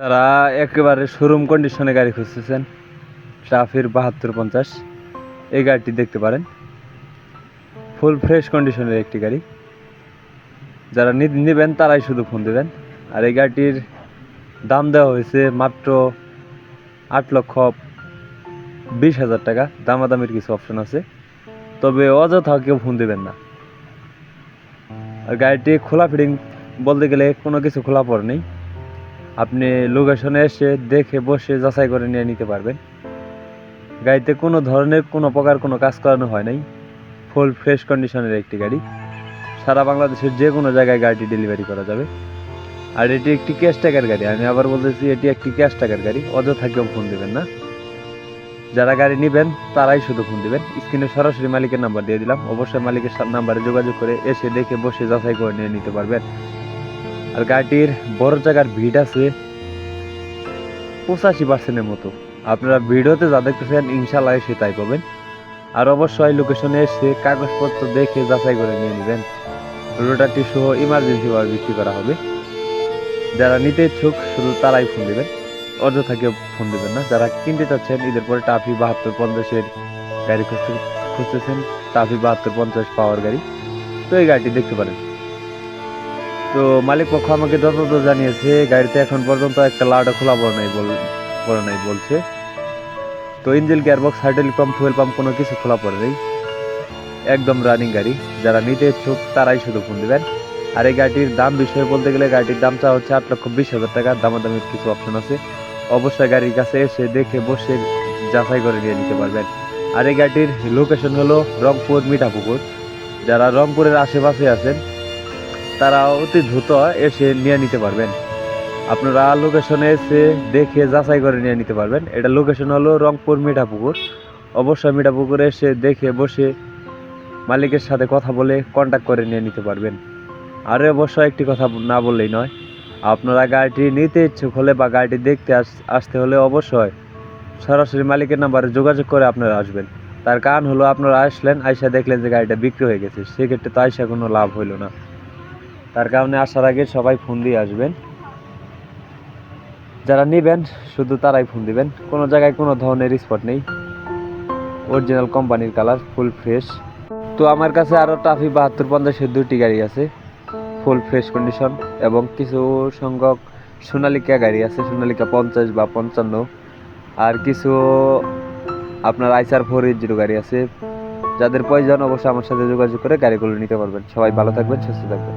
যারা একেবারে শোরুম কন্ডিশনে গাড়ি খুঁজতেছেন। ট্রাফির বাহাত্তর পঞ্চাশ। এই গাড়িটি দেখতে পারেন। ফুল ফ্রেশ কন্ডিশনের একটি গাড়ি। যারা নেবেন তারাই শুধু ফোন দেবেন। আর এই গাড়িটির দাম দেওয়া হয়েছে মাত্র আট লক্ষ বিশ হাজার টাকা। দামাদামির কিছু অপশন আছে। তবে অযথা কেউ ফোন দেবেন না। আর গাড়িটি খোলা ফিটিং বলতে গেলে কোনো কিছু খোলা পড়ে নেই। আপনি লোকেশনে এসে দেখে, বসে যাচাই করে নিয়ে নিতে পারবেন। গাড়িতে কোনো ধরনের কোনো প্রকার কোনো কাজ করানো হয় নাই। ফুল ফ্রেশ কন্ডিশনের একটি গাড়ি। সারা বাংলাদেশের যে কোনো জায়গায় গাড়িটি ডেলিভারি করা যাবে। আর এটি একটি ক্যাশ টাকার গাড়ি। আমি আবার বলতেছি, এটি একটি ক্যাশ টাকার গাড়ি। অযথা কেউ ফোন দেবেন না। যারা গাড়ি নেবেন, তারাই শুধু ফোন দিবেন। স্ক্রিনে সরাসরি মালিকের নাম্বার দিয়ে দিলাম। অবশ্যই মালিকের নাম্বারে যোগাযোগ করে এসে দেখে, বসে যাচাই করে নিয়ে নিতে পারবেন। আর গাড়িটির বড় জায়গার ভিড় আছে পঁচাশি পার্সেন্টের মতো। আপনারা ভিডিওতে যা দেখতেছেন ইনশাল্লাহ এসে তাই পাবেন। আর অবশ্যই লোকেশনে এসে কাগজপত্র দেখে যাচাই করে নিয়ে নেবেন। রোটারটি সহ ইমার্জেন্সি ভাবে বিক্রি করা হবে। যারা নিতে ইচ্ছুক, শুধু তারাই ফোন দেবেন। অযথা ফোন দেবেন না। যারা কিনতে চাচ্ছেন, ঈদের পরে টাফি বাহাত্তর পঞ্চাশের গাড়ি খুঁজতে খুঁজতেছেন টাফি বাহাত্তর পঞ্চাশ পাওয়ার গাড়ি। তো এই গাড়িটি দেখতে পারেন। তো মালিক পক্ষ আমাকে যতদূর জানিয়েছে, গাড়িতে এখন পর্যন্ত একটা লাউডা খোলা পড়ে নাই বল, পড়ে নাই বলছে। তো engine gearbox hydraulic pump, fuel pump কোনো কিছু খোলা পড়ে নেই। একদম রানিং গাড়ি, যারা নিতে ইচ্ছুক তারাই শুধু ফোন দেবেন। আর এই গাড়িটির দাম বিষয়ে বলতে গেলে গাড়িটির দামটা হচ্ছে আট লক্ষ বিশ হাজার টাকা, দামাদামির কিছু অপশন আছে। অবশ্যই গাড়ির কাছে এসে দেখে বসে যাচাই করে নিয়ে নিতে পারবেন। আর এই গাড়িটির লোকেশন হলো রংপুর, মিঠাপুকুর। যারা রংপুরের আশেপাশে আছেন তারা অতি দ্রুত এসে নিয়ে নিতে পারবেন। আপনারা লোকেশনে এসে দেখে যাচাই করে নিয়ে নিতে পারবেন। এটা লোকেশন হলো রংপুর মিঠাপুকুর। অবশ্যই মিঠাপুকুরে এসে দেখে বসে মালিকের সাথে কথা বলে কন্ট্যাক্ট করে নিয়ে নিতে পারবেন। আর অবশ্যই একটি কথা না বললেই নয়, আপনারা গাড়িটি নিতে ইচ্ছুক হলে বা গাড়িটি দেখতে আস- আসতে হলে অবশ্যই সরাসরি মালিকের নাম্বারে যোগাযোগ করে আপনারা আসবেন। তার কারণ হলো আপনারা আসলেন আয়সা দেখলেন যে গাড়িটা বিক্রি হয়ে গেছে। সেক্ষেত্রে তো আয়সা কোনো লাভ হইল না। তার কারণে আসার আগে সবাই ফোন দিয়ে আসবেন। যারা নেবেন, শুধু তারাই ফোন দিবেন। কোনো জায়গায় কোনো ধরনের স্পট নেই। অরিজিনাল কোম্পানির কালার ফুল ফ্রেশ তো আমার কাছে আরও টাফি বাহাত্তর পঞ্চাশের দুটি গাড়ি আছে। ফুল ফ্রেশ কন্ডিশন এবং কিছু সংখ্যক সোনালিকা গাড়ি আছে, সোনালিকা পঞ্চাশ বা পঞ্চান্ন। আর কিছু আপনার আইসার ফোর এইট জিরো গাড়ি আছে। যাদের প্রয়োজন অবশ্যই আমার সাথে যোগাযোগ করে গাড়িগুলো নিতে পারবেন। সবাই ভালো থাকবেন, সুস্থ থাকবেন।